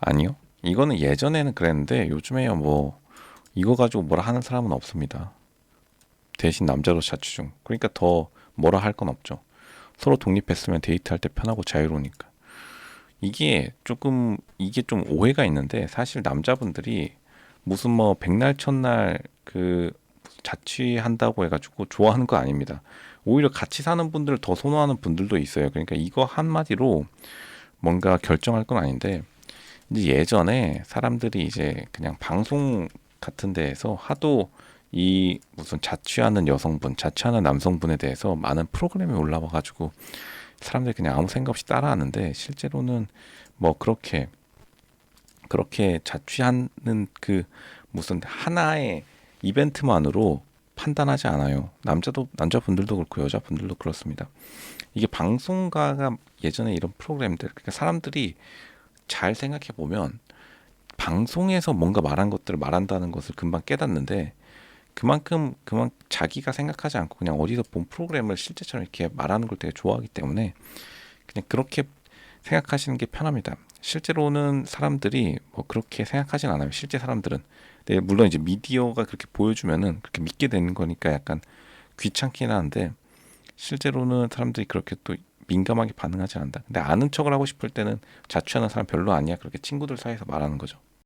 아니요. 이거는 예전에는 그랬는데 요즘에야 뭐 이거 가지고 뭐라 하는 사람은 없습니다. 대신 남자로 자취 중. 그러니까 더 뭐라 할 건 없죠. 서로 독립했으면 데이트할 때 편하고 자유로우니까. 이게 조금 이게 좀 오해가 있는데 사실 남자분들이 무슨 뭐 백날 첫날 그 자취한다고 해가지고 좋아하는 거 아닙니다. 오히려 같이 사는 분들을 더 선호하는 분들도 있어요. 그러니까 이거 한마디로 뭔가 결정할 건 아닌데 이제 예전에 사람들이 이제 그냥 방송 같은 데에서 하도 이 무슨 자취하는 여성분, 자취하는 남성분에 대해서 많은 프로그램이 올라와 가지고 사람들이 그냥 아무 생각 없이 따라하는데 실제로는 뭐 그렇게 그렇게 자취하는 그 무슨 하나의 이벤트만으로 판단하지 않아요. 남자도 남자분들도 그렇고 여자분들도 그렇습니다. 이게 방송가가 예전에 이런 프로그램들 그러니까 사람들이 잘 생각해 보면 방송에서 뭔가 말한 것들을 말한다는 것을 금방 깨닫는데 그만큼 그만 자기가 생각하지 않고 그냥 어디서 본 프로그램을 실제처럼 이렇게 말하는 걸 되게 좋아하기 때문에 그냥 그렇게 생각하시는 게 편합니다. 실제로는 사람들이 뭐 그렇게 생각하진 않아요. 실제 사람들은. 근데 물론 이제 미디어가 그렇게 보여주면은 그렇게 믿게 되는 거니까 약간 귀찮긴 한데 실제로는 사람들이 그렇게 또 민감하게 반응하지 않는다. 근데 아는 척을 하고 싶을 때는 자취하는 사람 별로 아니야. 그렇게 친구들 사이에서 말하는 거죠.